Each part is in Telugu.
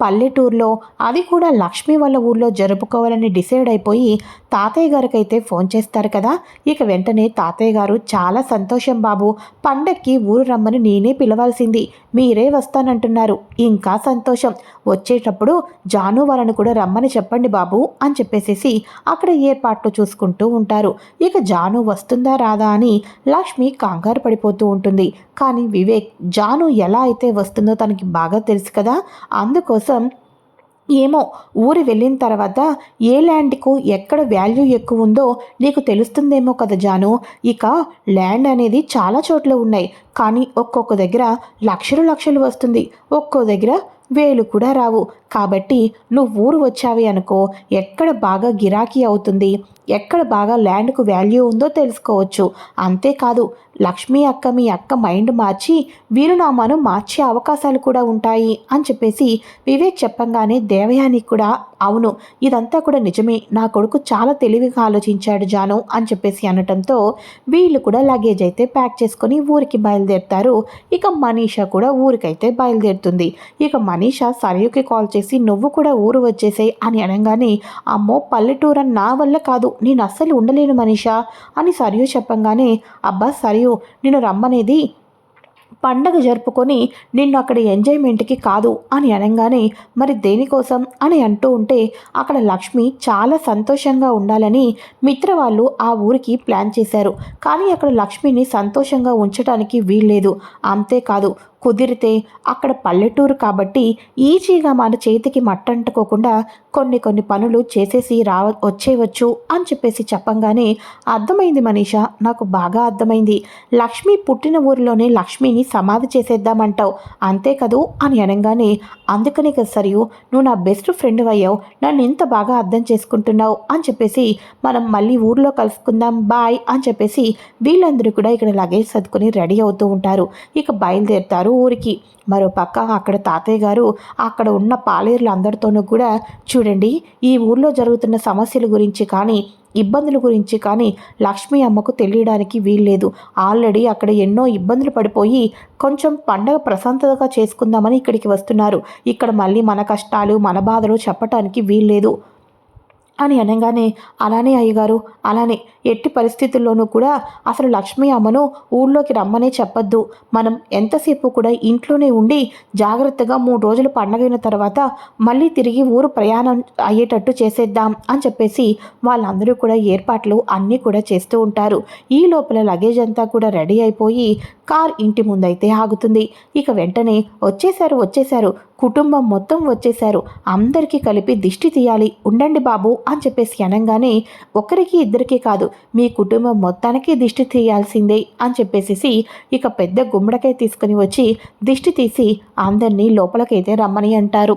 పల్లెటూరులో. అది కూడా లక్ష్మి వాళ్ళ ఊర్లో జరుపుకోవాలని డిసైడ్ అయిపోయి తాతయ్య గారికి అయితే ఫోన్ చేస్తారు కదా. ఇక వెంటనే తాతయ్య గారు చాలా సంతోషం బాబు పండక్కి ఊరు రమ్మని నేనే పిలవాల్సింది. మీరే వస్తానంటున్నారు. ఇంకా సంతోషం. వచ్చేటప్పుడు జాను వాళ్ళను కూడా రమ్మని చెప్పండి బాబు అని చెప్పేసేసి అక్కడ ఏర్పాట్లు చూసుకుంటూ ఉంటారు. ఇక జాను వస్తుందా రాదా అని లక్ష్మి కంగారు పడిపోతూ ఉంటుంది. కానీ వివేక్ జాను ఎలా అయితే వస్తుందో తనకి బాగా తెలుసు కదా. అందుకోసం ఏమో ఊరు వెళ్ళిన తర్వాత ఏ ల్యాండ్కు ఎక్కడ వాల్యూ ఎక్కువ ఉందో నీకు తెలుస్తుందేమో కదా జాను. ఇక ల్యాండ్ అనేది చాలా చోట్ల ఉన్నాయి. కానీ ఒక్కొక్క దగ్గర లక్షలు లక్షలు వస్తుంది. ఒక్కో దగ్గర వేలు కూడా రావు. కాబట్టి నువ్వు ఊరు వచ్చావి అనుకో. ఎక్కడ బాగా గిరాకీ అవుతుంది? ఎక్కడ బాగా ల్యాండ్కు వాల్యూ ఉందో తెలుసుకోవచ్చు. అంతేకాదు లక్ష్మి అక్క మీ అక్క మైండ్ మార్చి వీరునామాను మార్చే అవకాశాలు కూడా ఉంటాయి అని చెప్పేసి వివేక్ చెప్పంగానే దేవయానికి కూడా అవును ఇదంతా కూడా నిజమే నా కొడుకు చాలా తెలివిగా ఆలోచించాడు జాను అని చెప్పేసి అనటంతో వీళ్ళు కూడా లగేజ్ అయితే ప్యాక్ చేసుకొని ఊరికి బయలుదేరుతారు. ఇక మనీషా కూడా ఊరికైతే బయలుదేరుతుంది. ఇక మనీషా సరయుకి కాల్ చేసి నువ్వు కూడా ఊరు వచ్చేసాయి అని అనగానే అమ్మో పల్లెటూరు నా వల్ల కాదు నేను అస్సలు ఉండలేను మనీషా అని సరియు చెప్పంగానే అబ్బా సరియు నేను రమ్మనేది పండగ జరుపుకొని నిన్ను అక్కడ ఎంజాయ్మెంట్కి కాదు అని అనగానే మరి దేనికోసం అని అంటూ ఉంటే అక్కడ లక్ష్మి చాలా సంతోషంగా ఉండాలని మిత్ర వాళ్ళు ఆ ఊరికి ప్లాన్ చేశారు. కానీ అక్కడ లక్ష్మిని సంతోషంగా ఉంచడానికి వీల్లేదు. అంతేకాదు కుదిరితే అక్కడ పల్లెటూరు కాబట్టి ఈజీగా మన చేతికి మట్టంటుకోకుండా కొన్ని కొన్ని పనులు చేసేసి రావ వచ్చేయవచ్చు అని చెప్పేసి చెప్పంగానే అర్థమైంది మనీష నాకు బాగా అర్థమైంది. లక్ష్మి పుట్టిన ఊరిలోనే లక్ష్మిని సమాధి చేసేద్దామంటావు. అంతే కదూ? అని అనగానే అందుకని కదా సరియు నువ్వు నా బెస్ట్ ఫ్రెండ్ అయ్యావు. నన్ను ఇంత బాగా అర్థం చేసుకుంటున్నావు. అని చెప్పేసి మనం మళ్ళీ ఊర్లో కలుసుకుందాం బాయ్. అని చెప్పేసి వీళ్ళందరూ కూడా ఇక్కడ లగేజ్ సర్దుకొని రెడీ అవుతూ ఉంటారు. ఇక బయలుదేరుతారు ఊరికి. మరో పక్క అక్కడ తాతయ్య గారు అక్కడ ఉన్న పాలేరులు అందరితోనూ కూడా చూడండి ఈ ఊర్లో జరుగుతున్న సమస్యల గురించి కానీ ఇబ్బందుల గురించి కానీ లక్ష్మి అమ్మకు తెలియడానికి వీల్లేదు. ఆల్రెడీ అక్కడ ఎన్నో ఇబ్బందులు పడిపోయి కొంచెం పండగ ప్రశాంతతగా చేసుకుందామని ఇక్కడికి వస్తున్నారు. ఇక్కడ మళ్ళీ మన కష్టాలు మన బాధలు చెప్పటానికి వీల్లేదు. అని అనగానే అలానే అయ్యగారు అలానే. ఎట్టి పరిస్థితుల్లోనూ కూడా అసలు లక్ష్మి అమ్మను ఊళ్ళోకి రమ్మనే చెప్పొద్దు. మనం ఎంతసేపు కూడా ఇంట్లోనే ఉండి జాగ్రత్తగా మూడు రోజులు పండగైన తర్వాత మళ్ళీ తిరిగి ఊరు ప్రయాణం అయ్యేటట్టు చేసేద్దాం అని చెప్పేసి వాళ్ళందరూ కూడా ఏర్పాట్లు అన్నీ కూడా చేస్తూ ఉంటారు. ఈ లోపల లగేజ్ అంతా కూడా రెడీ అయిపోయి కార్ ఇంటి ముందైతే ఆగుతుంది. ఇక వెంటనే వచ్చేశారు వచ్చేశారు. కుటుంబం మొత్తం వచ్చేశారు. అందరికీ కలిపి దిష్టి తీయాలి. ఉండండి బాబు అని చెప్పేసి అనగానే ఒకరికి ఇద్దరికి కాదు మీ కుటుంబం మొత్తానికి దిష్టి తీయాల్సిందే అని చెప్పేసి ఇక పెద్ద గుమ్మడికాయ తీసుకుని వచ్చి దిష్టి తీసి అందరినీ లోపలికైతే రమ్మని అంటారు.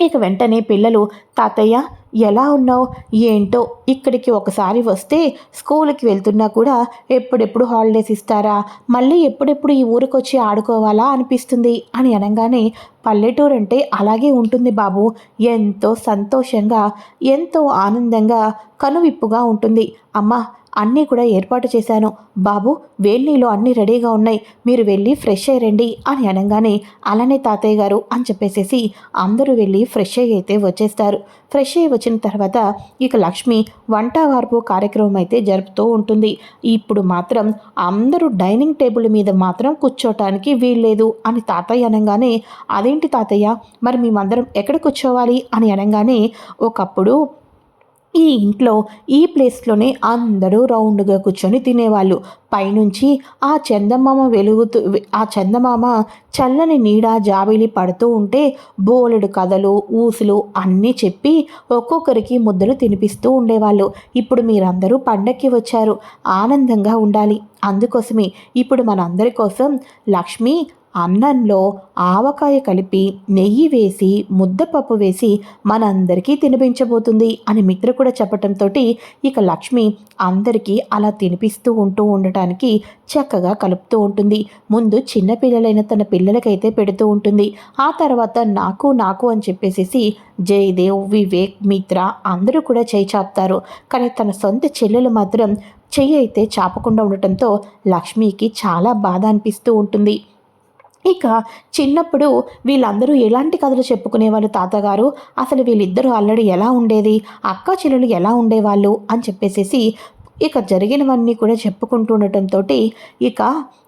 ఇక వెంటనే పిల్లలు తాతయ్య ఎలా ఉన్నావు? ఏంటో ఇక్కడికి ఒకసారి వస్తే స్కూల్కి వెళ్తున్నా కూడా ఎప్పుడెప్పుడు హాలిడేస్ ఇస్తారా? మళ్ళీ ఎప్పుడెప్పుడు ఈ ఊరికి వచ్చి ఆడుకోవాలా అనిపిస్తుంది అని అనగానే పల్లెటూరు అంటే అలాగే ఉంటుంది బాబు. ఎంతో సంతోషంగా ఎంతో ఆనందంగా కనువిప్పుగా ఉంటుంది. అమ్మ అన్నీ కూడా ఏర్పాటు చేశాను. బాబు వేళ్ళీలో అన్నీ రెడీగా ఉన్నాయి. మీరు వెళ్ళి ఫ్రెష్ అయ్యి రండి అని అనగానే అలానే తాతయ్య గారు అని చెప్పేసేసి అందరూ వెళ్ళి ఫ్రెష్ అయ్యి అయితే వచ్చేస్తారు. ఫ్రెష్ అయ్యి వచ్చిన తర్వాత ఇక లక్ష్మి వంట వార్పు కార్యక్రమం అయితే జరుపుతూ ఉంటుంది. ఇప్పుడు మాత్రం అందరూ డైనింగ్ టేబుల్ మీద మాత్రం కూర్చోటానికి వీల్లేదు అని తాతయ్య అనగానే అదేంటి తాతయ్య? మరి మేమందరం ఎక్కడ కూర్చోవాలి? అని అనగానే ఒకప్పుడు ఈ ఇంట్లో ఈ ప్లేస్లోనే అందరూ రౌండ్గా కూర్చొని తినేవాళ్ళు. పైనుంచి ఆ చందమామ వెలుగుతూ ఆ చందమామ చల్లని నీడ జాబిలి పడుతూ ఉంటే బోలెడు కథలు ఊసులు అన్నీ చెప్పి ఒక్కొక్కరికి ముద్దలు తినిపిస్తూ ఉండేవాళ్ళు. ఇప్పుడు మీరందరూ పండక్కి వచ్చారు. ఆనందంగా ఉండాలి. అందుకోసమే ఇప్పుడు మనందరి కోసం లక్ష్మి అన్నంలో ఆవకాయ కలిపి నెయ్యి వేసి ముద్దపప్పు వేసి మనందరికీ తినిపించబోతుంది అని మిత్ర కూడా చెప్పటంతో ఇక లక్ష్మి అందరికీ అలా తినిపిస్తూ ఉంటూ ఉండటానికి చక్కగా కలుపుతూ ఉంటుంది. ముందు చిన్నపిల్లలైన తన పిల్లలకైతే పెడుతూ ఉంటుంది. ఆ తర్వాత నాకు నాకు అని చెప్పేసి జయదేవ్ వివేక్ మిత్ర అందరూ కూడా చేయి చాపుతారు. కానీ తన సొంత చెల్లెలు మాత్రం చెయ్యి అయితే చాపకుండా ఉండటంతో లక్ష్మికి చాలా బాధ అనిపిస్తూ ఉంటుంది. ఇక చిన్నప్పుడు వీళ్ళందరూ ఎలాంటి కథలు చెప్పుకునేవాళ్ళు తాతగారు? అసలు వీళ్ళిద్దరూ అల్లడి ఎలా ఉండేది? అక్క చెల్లెలు ఎలా ఉండేవాళ్ళు? అని చెప్పేసేసి ఇక జరిగినవన్నీ కూడా చెప్పుకుంటూ ఉండటంతో ఇక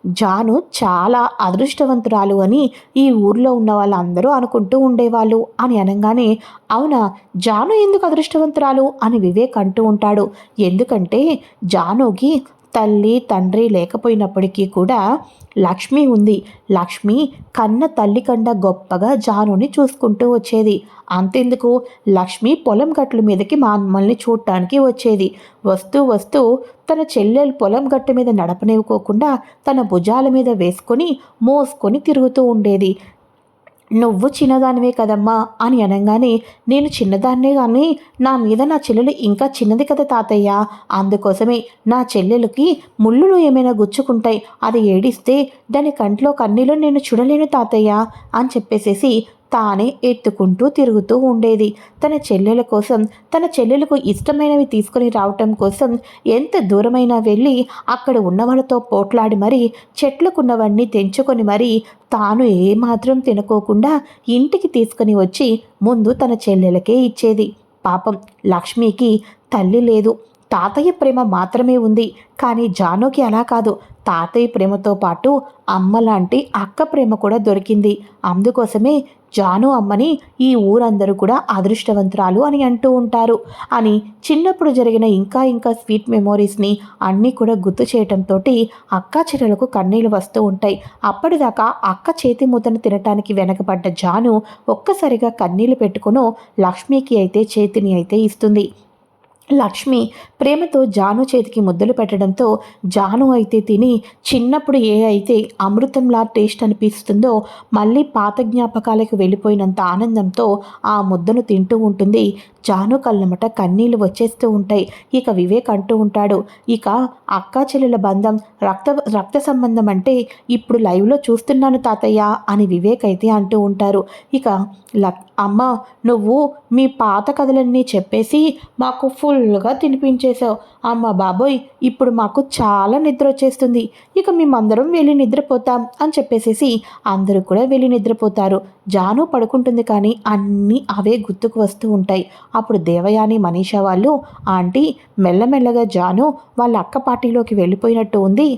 జాను చాలా అదృష్టవంతురాలు అని ఈ ఊర్లో ఉన్న వాళ్ళందరూ అనుకుంటూ ఉండేవాళ్ళు. అని అనగానే అవునా? జాను ఎందుకు అదృష్టవంతురాలు? అని వివేక్ అంటూ ఉంటాడు. ఎందుకంటే జానుకి తల్లి తండ్రి లేకపోయినప్పటికీ కూడా లక్ష్మి ఉంది. లక్ష్మి కన్న తల్లి కండ గొప్పగా జానుని చూసుకుంటూ వచ్చేది. అంతెందుకు? లక్ష్మి పొలం గట్ల మీదకి మమ్మల్ని చూడటానికి వచ్చేది. వస్తూ వస్తూ తన చెల్లెలు పొలం గట్టు మీద నడపనివ్వకోకుండా తన భుజాల మీద వేసుకొని మోసుకొని తిరుగుతూ ఉండేది. నువ్వు చిన్నదానివే కదమ్మా అని అనగానే నేను చిన్నదాన్నే కానీ నా మీద నా చెల్లెలు ఇంకా చిన్నది కదా తాతయ్య. అందుకోసమే నా చెల్లెలకి ముళ్ళులు ఏమైనా గుచ్చుకుంటాయి అది ఏడిస్తే దాని కంట్లో కన్నీలో నేను చూడలేను తాతయ్య అని చెప్పేసేసి తానే ఎత్తుకుంటూ తిరుగుతూ ఉండేది. తన చెల్లెల కోసం తన చెల్లెలకు ఇష్టమైనవి తీసుకుని రావటం కోసం ఎంత దూరమైనా వెళ్ళి అక్కడ ఉన్నవాళ్ళతో పోట్లాడి మరీ చెట్లకున్నవన్నీ తెంచుకొని మరీ తాను ఏమాత్రం తినుకోకుండా ఇంటికి తీసుకుని వచ్చి ముందు తన చెల్లెలకే ఇచ్చేది. పాపం లక్ష్మికి తల్లి లేదు. తాతయ్య ప్రేమ మాత్రమే ఉంది. కానీ జానుకి అలా కాదు. తాతయ్య ప్రేమతో పాటు అమ్మ లాంటి అక్క ప్రేమ కూడా దొరికింది. అందుకోసమే జాను అమ్మని ఈ ఊరందరూ కూడా అదృష్టవంతురాలు అని అంటూ ఉంటారు. అని చిన్నప్పుడు జరిగిన ఇంకా ఇంకా స్వీట్ మెమోరీస్ని అన్నీ కూడా గుర్తు చేయటంతో అక్క చెరలకు కన్నీళ్ళు వస్తూ ఉంటాయి. అప్పటిదాకా అక్క చేతి ముద్దను తినటానికి వెనకబడ్డ జాను ఒక్కసారిగా కన్నీళ్ళు పెట్టుకుని లక్ష్మికి అయితే చేతిని అయితే ఇస్తుంది. లక్ష్మి ప్రేమతో జాను చేతికి ముద్దలు పెట్టడంతో జాను అయితే తిని చిన్నప్పుడు ఏ అయితే అమృతంలా టేస్ట్ అనిపిస్తుందో మళ్ళీ పాత జ్ఞాపకాలకు వెళ్ళిపోయినంత ఆనందంతో ఆ ముద్దను తింటూ ఉంటుంది. జాను కళ్ళమట కన్నీళ్ళు వచ్చేస్తూ ఉంటాయి. ఇక వివేక్ అంటూ ఉంటాడు ఇక అక్కా చెల్లెల బంధం రక్త రక్త సంబంధం అంటే ఇప్పుడు లైవ్లో చూస్తున్నాను తాతయ్య అని వివేక్ అయితే అంటూ ఉంటారు. ఇక లక్ అమ్మ నువ్వు మీ పాత కథలన్నీ చెప్పేసి మాకు ఫుల్ ఫుల్గా తినిపించేశావు. అమ్మ బాబోయ్ ఇప్పుడు మాకు చాలా నిద్ర వచ్చేస్తుంది. ఇక మేమందరం వెళ్ళి నిద్రపోతాం అని చెప్పేసేసి అందరూ కూడా వెళ్ళి నిద్రపోతారు. జాను పడుకుంటుంది కానీ అన్నీ అవే గుర్తుకు వస్తూ ఉంటాయి. అప్పుడు దేవయాని మనీషా వాళ్ళు ఆంటీ మెల్లమెల్లగా జాను వాళ్ళ అక్క పార్టీలోకి వెళ్ళిపోయినట్టు ఉంది.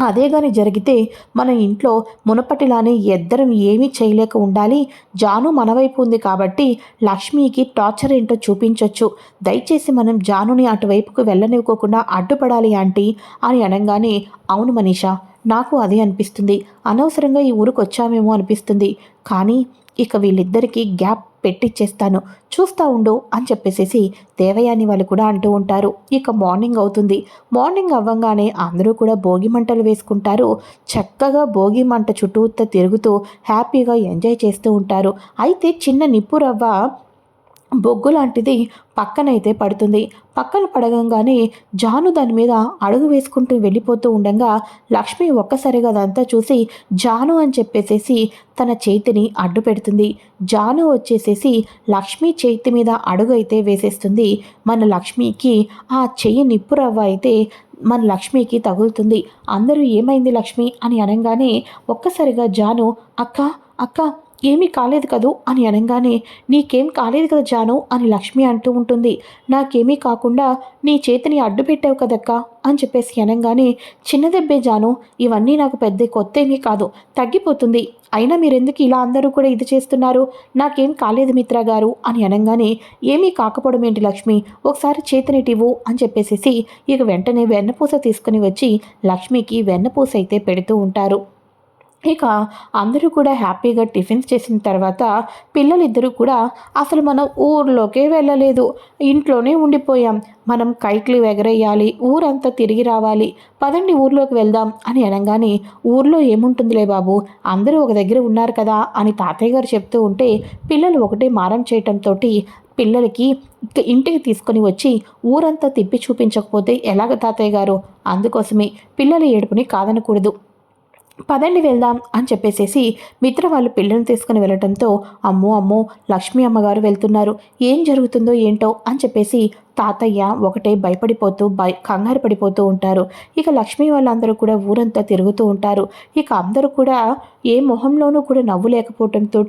అదే కానీ జరిగితే మన ఇంట్లో మునపటిలానే ఇద్దరం ఏమీ చేయలేక ఉండాలి. జాను మనవైపు ఉంది కాబట్టి లక్ష్మికి టార్చర్ ఏంటో చూపించవచ్చు దయచేసి మనం జానుని అటువైపుకు వెళ్ళనివ్వకుండా అడ్డుపడాలి ఆంటీ అని అనగానే అవును మనీషా నాకు అదే అనిపిస్తుంది. అనవసరంగా ఈ ఊరికి వచ్చామేమో అనిపిస్తుంది. కానీ ఇక వీళ్ళిద్దరికీ గ్యాప్ పెట్టిచ్చేస్తాను. చూస్తా ఉండు అని చెప్పేసేసి దేవయాని వాళ్ళు కూడా అంటూ ఉంటారు. ఇక మార్నింగ్ అవుతుంది. మార్నింగ్ అవ్వంగానే అందరూ కూడా భోగి మంటలు వేసుకుంటారు. చక్కగా భోగి మంట చుట్టూత తిరుగుతూ హ్యాపీగా ఎంజాయ్ చేస్తూ ఉంటారు. అయితే చిన్న నిప్పురవ్వ బొగ్గు లాంటిది పక్కనైతే పడుతుంది. పక్కన పడగంగానే జాను దాని మీద అడుగు వేసుకుంటూ వెళ్ళిపోతూ ఉండగా లక్ష్మి ఒక్కసారిగా అదంతా చూసి జాను అని చెప్పేసేసి తన చేతిని అడ్డు పెడుతుంది. జాను వచ్చేసేసి లక్ష్మి చేతి మీద అడుగు అయితే వేసేస్తుంది. మన లక్ష్మికి ఆ చెయ్యి నిప్పు రవ్వ అయితే మన లక్ష్మికి తగులుతుంది. అందరూ ఏమైంది లక్ష్మి అని అనగానే ఒక్కసారిగా జాను అక్క అక్క ఏమీ కాలేదు కదూ అని అనగానే నీకేం కాలేదు కదా జాను అని లక్ష్మి అంటూ ఉంటుంది. నాకేమీ కాకుండా నీ చేతిని అడ్డు పెట్టావు కదక్కా అని చెప్పేసి అనగానే చిన్నదెబ్బే జాను ఇవన్నీ నాకు పెద్ద కొత్త ఏమీ కాదు తగ్గిపోతుంది. అయినా మీరెందుకు ఇలా అందరూ కూడా ఇది చేస్తున్నారు? నాకేం కాలేదు మిత్ర గారు అని అనగానే ఏమీ కాకపోవడం ఏంటి లక్ష్మి? ఒకసారి చేతనిటివు అని చెప్పేసేసి ఇక వెంటనే వెన్నపూస తీసుకుని వచ్చి లక్ష్మికి వెన్నపూస అయితే పెడుతూ ఉంటారు. ఇక అందరూ కూడా హ్యాపీగా టిఫిన్స్ చేసిన తర్వాత పిల్లలిద్దరూ కూడా అసలు మనం ఊర్లోకే వెళ్ళలేదు ఇంట్లోనే ఉండిపోయాం. మనం కైట్లు ఎగరేయాలి ఊరంతా తిరిగి రావాలి పదండి ఊర్లోకి వెళ్దాం అని అనగానే ఊర్లో ఏముంటుందిలే బాబు అందరూ ఒక దగ్గర ఉన్నారు కదా అని తాతయ్య గారు చెప్తూ ఉంటే పిల్లలు ఒకటే మారం చేయటంతో పిల్లలకి ఇంటికి తీసుకొని వచ్చి ఊరంతా తిప్పి చూపించకపోతే ఎలాగ తాతయ్య గారు? అందుకోసమే పిల్లల ఏడుపుని కాదనకూడదు. పదండి వెళ్దాం అని చెప్పేసేసి మిత్ర వాళ్ళు పిల్లల్ని తీసుకుని వెళ్ళడంతో అమ్మో అమ్మో లక్ష్మీ అమ్మగారు వెళ్తున్నారు. ఏం జరుగుతుందో ఏంటో అని చెప్పేసి తాతయ్య ఒకటే భయపడిపోతూ భయ కంగారు పడిపోతూ ఉంటారు. ఇక లక్ష్మీ వాళ్ళందరూ కూడా ఊరంతా తిరుగుతూ ఉంటారు. ఇక అందరూ కూడా ఏ మొహంలోనూ కూడా నవ్వు లేకపోవడంతో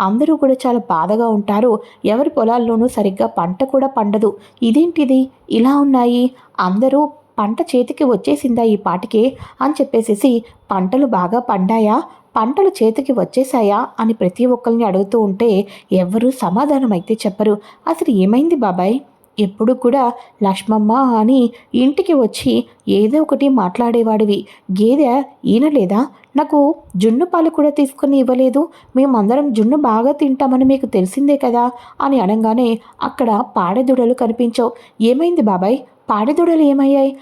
అందరూ కూడా చాలా బాధగా ఉంటారు. ఎవరి పొలాల్లోనూ సరిగ్గా పంట కూడా పండదు. ఇదేంటిది? ఇలా ఉన్నాయి. అందరూ పంట చేతికి వచ్చేసిందా ఈ పాటికే అని చెప్పేసేసి పంటలు బాగా పండాయా? పంటలు చేతికి వచ్చేసాయా అని ప్రతి ఒక్కరిని అడుగుతూ ఉంటే ఎవరూ సమాధానం అయితే చెప్పరు. అసలు ఏమైంది బాబాయ్? ఎప్పుడు కూడా లక్ష్మమ్మ అని ఇంటికి వచ్చి ఏదో ఒకటి మాట్లాడేవాడివి. గేదె ఈనలేదా నాకు జున్ను పాలు కూడా తీసుకొని ఇవ్వలేదు. మేమందరం జున్ను బాగా తింటామని మీకు తెలిసిందే కదా అని అనగానే అక్కడ పాడెదుడలు కనిపించవు. ఏమైంది బాబాయ్? పాడెదూడలు ఏమయ్యాయి?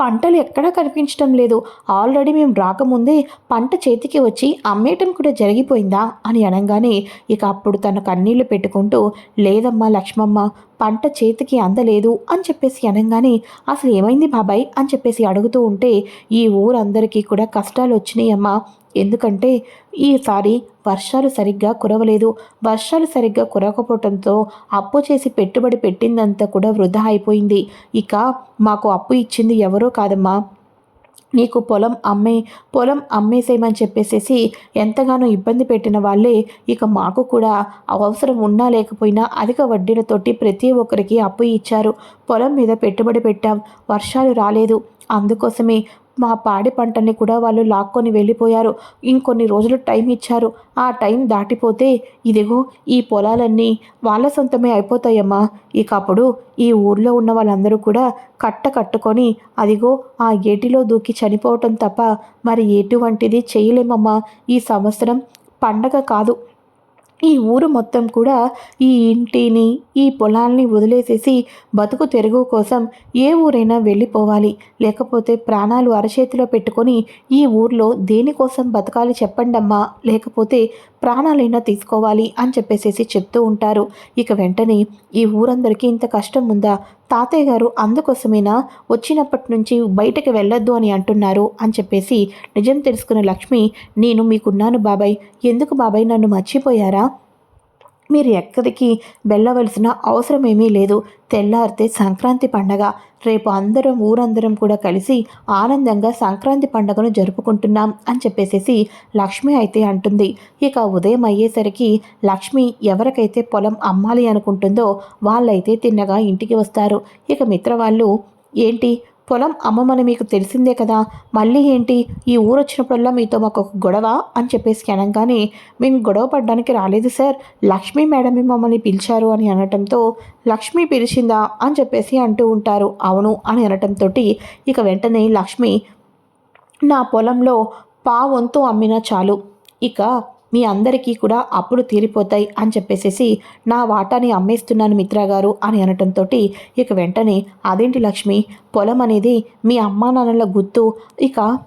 పంటలు ఎక్కడా కనిపించడం లేదు. ఆల్రెడీ మేము రాకముందే పంట చేతికి వచ్చి అమ్మేయటం కూడా జరిగిపోయిందా? అని అనగానే ఇక అప్పుడు తన కన్నీళ్ళు పెట్టుకుంటూ లేదమ్మా లక్ష్మమ్మ పంట చేతికి అందలేదు అని చెప్పేసి అనగానే అసలు ఏమైంది బాబాయ్? అని చెప్పేసి అడుగుతూ ఉంటే ఈ ఊరందరికీ కూడా కష్టాలు వచ్చినాయమ్మా. ఎందుకంటే ఈసారి వర్షాలు సరిగ్గా కురవలేదు. వర్షాలు సరిగ్గా కురవకపోవడంతో అప్పు చేసి పెట్టుబడి పెట్టిందంతా కూడా వృధా అయిపోయింది. ఇక మాకు అప్పు ఇచ్చింది ఎవరో కాదమ్మా. నీకు పొలం అమ్మే పొలం అమ్మేసేయమని చెప్పేసేసి ఎంతగానో ఇబ్బంది పెట్టిన వాళ్ళే ఇక మాకు కూడా అవసరం ఉన్నా లేకపోయినా అధిక వడ్డీలతోటి ప్రతి ఒక్కరికి అప్పు ఇచ్చారు. పొలం మీద పెట్టుబడి పెట్టాం. వర్షాలు రాలేదు. అందుకోసమే మా పాడి పంటని కూడా వాళ్ళు లాక్కొని వెళ్ళిపోయారు. ఇంకొన్ని రోజులు టైం ఇచ్చారు. ఆ టైం దాటిపోతే ఇదిగో ఈ పొలాలన్నీ వాళ్ళ సొంతమే అయిపోతాయమ్మా. ఇక అప్పుడు ఈ ఊర్లో ఉన్న వాళ్ళందరూ కూడా కట్ట కట్టుకొని అదిగో ఆ ఏటిలో దూకి చనిపోవటం తప్ప మరి ఎటువంటిది చేయలేమమ్మా. ఈ సంవత్సరం పండగ కాదు. ఈ ఊరు మొత్తం కూడా ఈ ఇంటిని ఈ పొలాల్ని వదిలేసేసి బతుకు తెరుగు కోసం ఏ ఊరైనా వెళ్ళిపోవాలి. లేకపోతే ప్రాణాలు అరచేతిలో పెట్టుకొని ఈ ఊర్లో దేనికోసం బతకాలి చెప్పండమ్మా. లేకపోతే ప్రాణాలైనా తీసుకోవాలి అని చెప్పేసేసి చెప్తూ ఉంటారు. ఇక వెంటనే ఈ ఊరందరికీ ఇంత కష్టం ఉందా? తాతయ్య గారు అందుకోసమేనా వచ్చినప్పటి నుంచి బయటకు వెళ్ళొద్దు అని అంటున్నారు అని చెప్పేసి నిజం తెలుసుకున్న లక్ష్మి నేను మీకున్నాను బాబాయ్. ఎందుకు బాబాయ్? నన్ను మర్చిపోయారా? మీరు ఎక్కడికి వెళ్ళవలసిన అవసరం ఏమీ లేదు. తెల్లారితే సంక్రాంతి పండగ. రేపు అందరం ఊరందరం కూడా కలిసి ఆనందంగా సంక్రాంతి పండగను జరుపుకుంటున్నాం అని చెప్పేసేసి లక్ష్మి అయితే అంటుంది. ఇక ఉదయం అయ్యేసరికి లక్ష్మి ఎవరికైతే పొలం అమ్మాలి అనుకుంటుందో వాళ్ళైతే తిన్నగా ఇంటికి వస్తారు. ఇక మిత్ర వాళ్ళు ఏంటి? పొలం అమ్మమని మీకు తెలిసిందే కదా. మళ్ళీ ఏంటి? ఈ ఊరు వచ్చినప్పుడల్లా మీతో మాకు ఒక గొడవ అని చెప్పేసి అనగానే మేము గొడవ పడడానికి రాలేదు సార్. లక్ష్మీ మేడమే మమ్మల్ని పిలిచారు అని అనటంతో లక్ష్మి పిలిచిందా అని చెప్పేసి అంటూ ఉంటారు. అవును అని అనటంతో ఇక వెంటనే లక్ష్మి నా పొలంలో పా వంతు అమ్మినా చాలు. ఇక మీ అందరికీ కూడా అప్పుడు తీరిపోతాయి అని చెప్పేసేసి నా వాటాని అమ్మేస్తున్నాను మిత్రా గారు అని అనటంతో ఇక వెంటనే అదేంటి లక్ష్మి పొలం అనేది మీ అమ్మా నాన్నల గుర్తు ఇక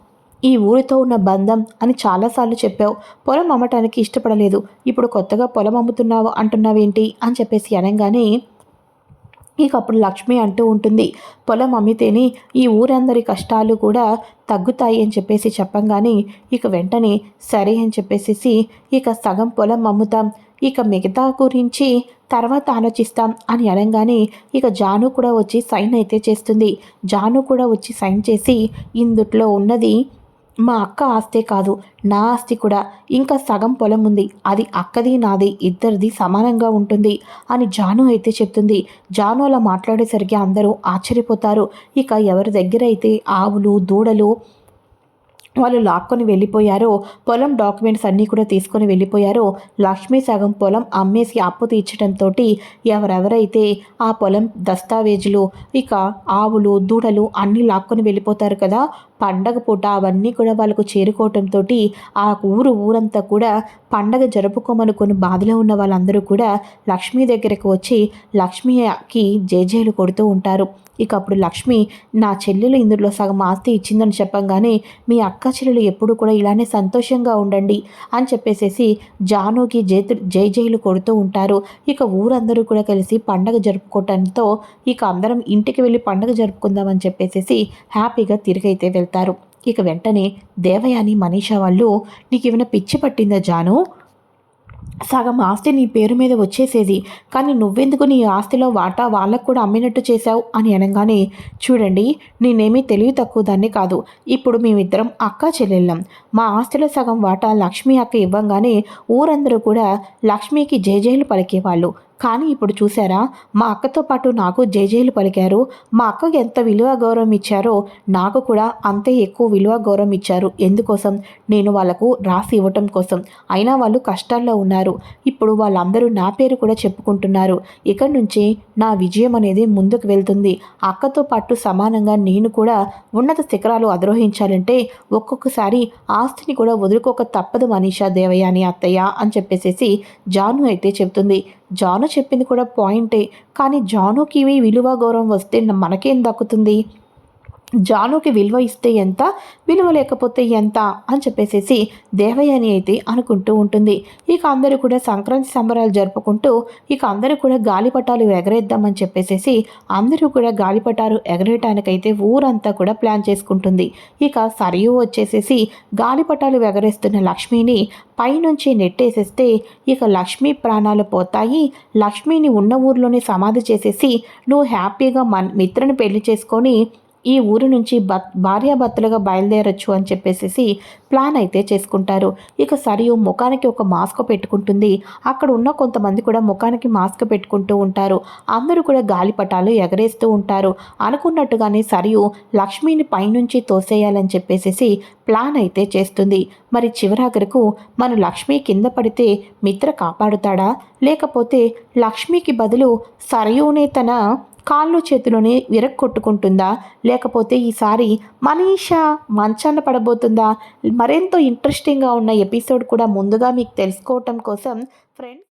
ఈ ఊరితో ఉన్న బంధం అని చాలాసార్లు చెప్పావు. పొలం అమ్మటానికి ఇష్టపడలేదు. ఇప్పుడు కొత్తగా పొలం అమ్ముతున్నావు అంటున్నావేంటి అని చెప్పేసి అనగానే ఇక అప్పుడు లక్ష్మి అంటూ ఉంటుంది. పొలం అమ్మితేనే ఈ ఊరందరి కష్టాలు కూడా తగ్గుతాయి అని చెప్పేసి చెప్పంగానే ఇక వెంటనే సరే అని చెప్పేసి ఇక సగం పొలం అమ్ముతాం. ఇక మిగతా గురించి తర్వాత ఆలోచిస్తాం అని అనగానే ఇక జాను కూడా వచ్చి సైన్ అయితే చేస్తుంది. జాను కూడా వచ్చి సైన్ చేసి ఇందుట్లో ఉన్నది మా అక్క ఆస్తే కాదు నా ఆస్తి కూడా. ఇంకా సగం పొలం ఉంది. అది అక్కది నాది ఇద్దరిది సమానంగా ఉంటుంది అని జాను అయితే చెప్తుంది. జాను అలా మాట్లాడేసరికి అందరూ ఆశ్చర్యపోతారు. ఇక ఎవరి దగ్గర అయితే ఆవులు దూడలు వాళ్ళు లాక్కొని వెళ్ళిపోయారో పొలం డాక్యుమెంట్స్ అన్నీ కూడా తీసుకొని వెళ్ళిపోయారో లక్ష్మీ సగం పొలం అమ్మేసి అప్పు తీర్చడంతో ఎవరెవరైతే ఆ పొలం దస్తావేజులు ఇక ఆవులు దూడలు అన్నీ లాక్కొని వెళ్ళిపోతారు కదా పండగ పూట అవన్నీ కూడా వాళ్ళకు చేరుకోవటంతో ఆ ఊరు ఊరంతా కూడా పండగ జరుపుకోమనుకుని బాధలో ఉన్న వాళ్ళందరూ కూడా లక్ష్మీ దగ్గరకు వచ్చి లక్ష్మీకి జేజేలు కొడుతూ ఉంటారు. ఇక అప్పుడు లక్ష్మి నా చెల్లెలు ఇందులో సగం ఆస్తి ఇచ్చిందని చెప్పంగానే మీ అక్క చెల్లెలు ఎప్పుడు కూడా ఇలానే సంతోషంగా ఉండండి అని చెప్పేసేసి జానుకి జై జై జైలు కొడుతూ ఉంటారు. ఇక ఊరందరూ కూడా కలిసి పండగ జరుపుకోవటంతో ఇక అందరం ఇంటికి వెళ్ళి పండగ జరుపుకుందామని చెప్పేసేసి హ్యాపీగా తిరిగైతే వెళ్తారు. ఇక వెంటనే దేవయాని మనీషా వాళ్ళు నీకు ఏమైనా పిచ్చి పట్టిందా జాను? సగం ఆస్తి నీ పేరు మీద వచ్చేసేది. కానీ నువ్వెందుకు నీ ఆస్తిలో వాటా వాళ్ళకు కూడా అమ్మినట్టు చేశావు అని అనగానే చూడండి నేనేమీ తెలివి తక్కువ దాన్ని కాదు. ఇప్పుడు మేమిద్దరం అక్క చెల్లెళ్ళం. మా ఆస్తిలో సగం వాటా లక్ష్మీ అక్క ఇవ్వంగానే ఊరందరూ కూడా లక్ష్మీకి జేజేలు పలికేవాళ్ళు. కానీ ఇప్పుడు చూసారా మా అక్కతో పాటు నాకు జేజేలు పలికారు. మా అక్కకు ఎంత విలువ గౌరవం ఇచ్చారో నాకు కూడా అంతే ఎక్కువ విలువ గౌరవం ఇచ్చారు. ఎందుకోసం? నేను వాళ్ళకు రాసి ఇవ్వటం కోసం. అయినా వాళ్ళు కష్టాల్లో ఉన్నారు. ఇప్పుడు వాళ్ళందరూ నా పేరు కూడా చెప్పుకుంటున్నారు. ఇక్కడి నుంచి నా విజయం అనేది ముందుకు వెళ్తుంది. అక్కతో పాటు సమానంగా నేను కూడా ఉన్నత శిఖరాలు అధిరోహించాలంటే ఒక్కొక్కసారి ఆస్తిని కూడా వదులుకోక తప్పదు మనీషా దేవయ్య అని అత్తయ్య అని చెప్పేసేసి జాను అయితే చెప్తుంది జాను చెప్పింది కూడా పాయింటే కానీ జానుకి విలువ గౌరవం వస్తే మనకేం దక్కుతుంది? జానుకి విలువ ఇస్తే ఎంత విలువ లేకపోతే ఎంత అని చెప్పేసేసి దేవయాని అయితే అనుకుంటూ ఉంటుంది. ఇక అందరూ కూడా సంక్రాంతి సంబరాలు జరుపుకుంటూ ఇక అందరూ కూడా గాలిపటాలు ఎగరేద్దామని చెప్పేసేసి అందరూ కూడా గాలిపటాలు ఎగరేయటానికైతే ఊరంతా కూడా ప్లాన్ చేసుకుంటుంది. ఇక సరియు వచ్చేసేసి గాలిపటాలు ఎగరేస్తున్న లక్ష్మిని పైనుంచి నెట్టేసేస్తే ఇక లక్ష్మీ ప్రాణాలు పోతాయి. లక్ష్మిని ఉన్న ఊర్లోనే సమాధి చేసేసి నువ్వు హ్యాపీగా మన మిత్రని పెళ్ళి చేసుకొని ఈ ఊరు నుంచి బత్ భార్యాభర్తలుగా బయలుదేరొచ్చు అని చెప్పేసి ప్లాన్ అయితే చేసుకుంటారు. ఇక సరియు ముఖానికి ఒక మాస్క్ పెట్టుకుంటుంది. అక్కడ ఉన్న కొంతమంది కూడా ముఖానికి మాస్క్ పెట్టుకుంటూ ఉంటారు. అందరూ కూడా గాలిపటాలు ఎగరేస్తూ ఉంటారు. అనుకున్నట్టుగానే సరియు లక్ష్మిని పైనుంచి తోసేయాలని చెప్పేసి ప్లాన్ అయితే చేస్తుంది. మరి చివరాఖరకు మన లక్ష్మి కింద పడితే మిత్ర కాపాడుతాడా? లేకపోతే లక్ష్మికి బదులు సరయునే తన కాళ్ళు చేతిలోనే విరక్కొట్టుకుంటుందా? లేకపోతే ఈసారి మనీషా మంచాన పడబోతుందా? మరెంతో ఇంట్రెస్టింగ్గా ఉన్న ఎపిసోడ్ కూడా ముందుగా మీకు తెలుసుకోవటం కోసం ఫ్రెండ్స్